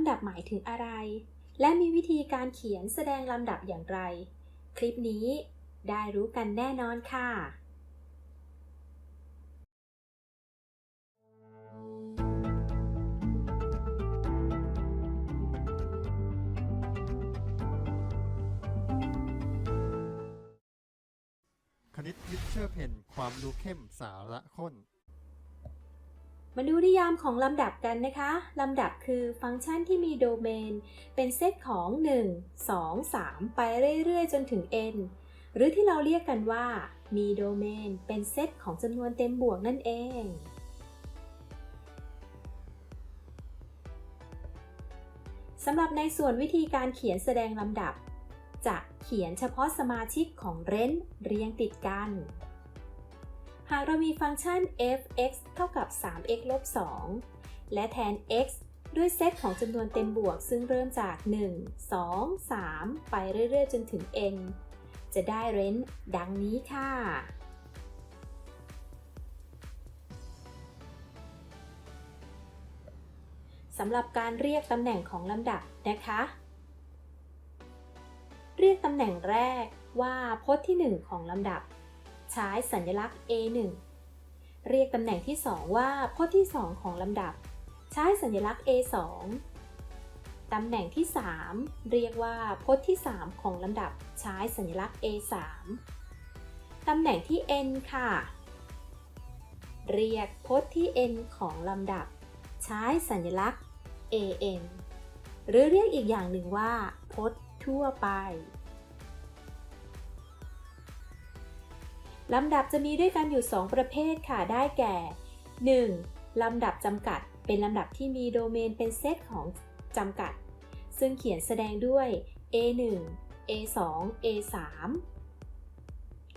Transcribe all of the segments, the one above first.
ำดับหมายถึงอะไร และมีวิธีการเขียนแสดงลำดับอย่างไร คลิปนี้ได้รู้กันแน่นอนค่ะ คณิตวิเชอร์เพนความรู้เข้มสาระข้น มาดูนิยามของลำดับกันนะคะ ลำดับคือฟังก์ชันที่มีโดเมน เป็นเซตของ 1 2 3 ไปเรื่อยๆ จนถึง n หรือที่เราเรียกกันว่า มีโดเมน เป็นเซตของจำนวนเต็มบวกนั่นเองสำหรับในส่วนวิธีการเขียนแสดงลำดับ จะเขียนเฉพาะสมาชิกของเรนเรียงติดกัน หากเรามีฟังก์ชัน f(x) เท่ากับ 3x ลบ 2 และแทน x ด้วยเซตของจำนวนเต็มบวก ซึ่งเริ่มจาก 1 2 3 ไปเรื่อย ๆ จนถึง n จะได้เรนดังนี้ค่ะ สำหรับการเรียกตำแหน่งของลำดับนะคะ เรียกตำแหน่งแรกว่าพจน์ที่ 1 ของลำดับ ใช้สัญลักษณ์ A1 เรียกตำแหน่งที่ 2 ว่าพจน์ที่ 2 ของลำดับ ใช้สัญลักษณ์ A2 ตำแหน่งที่ 3 เรียกว่าพจน์ที่ 3 ของลำดับ ใช้สัญลักษณ์ A3 ตำแหน่งที่ n ค่ะ เรียกพจน์ที่ n ของลำดับ ใช้สัญลักษณ์ an หรือเรียกอีกอย่างหนึ่งว่าพจน์ทั่วไป ลำดับจะมีด้วยกันอยู่ 2 ประเภทค่ะ ได้แก่ 1. ลำดับจำกัด เป็นลำดับที่มีโดเมนเป็นเซตของจำกัด ซึ่งเขียนแสดงด้วย A1 A2 A3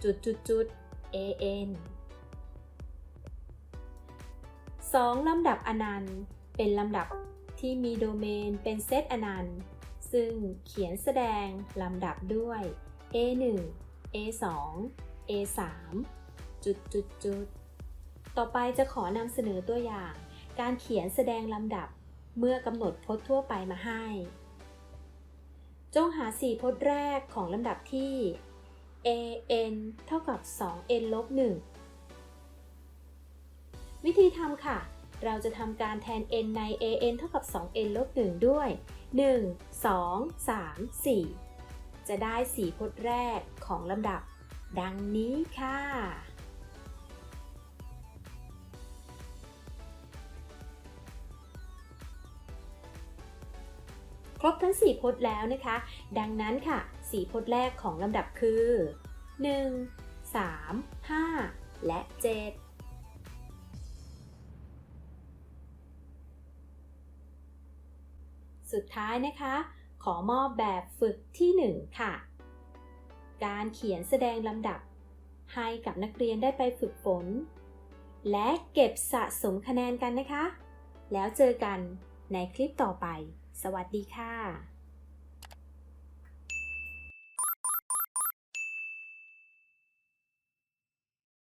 จุดจุดจุด AN 2. ลำดับอนันต์ เป็นลำดับที่มีโดเมนเป็นเซตอนันต์ ซึ่งเขียนแสดงลำดับด้วย A1 A2 A3 จุดจุดจุดต่อไปจะขอนำเสนอตัวอย่าง การเขียนแสดงลำดับเมื่อกำหนดพจน์ทั่วไปมาให้ จงหา 4 พจน์แรกของลำดับที่ an เท่ากับ 2n ลบ 1 วิธีทำค่ะ เราจะทำการแทน n ใน an เท่ากับ 2n ลบ 1 ด้วย 1 2 3 4 จะได้ 4 พจน์แรกของลำดับ ดังนี้ค่ะ ครบทั้ง 4พจน์แล้วนะคะ ดังนั้นค่ะ 4พจน์แรกของลำดับคือ 1 3 5 และ 7สุดท้ายนะคะ ขอมอบแบบฝึกที่ 1 ค่ะ การเขียนแสดงลำดับ ให้กับนักเรียนได้ไปฝึกฝน และเก็บสะสมคะแนนกันนะคะ แล้วเจอกันในคลิปต่อไป สวัสดีค่ะ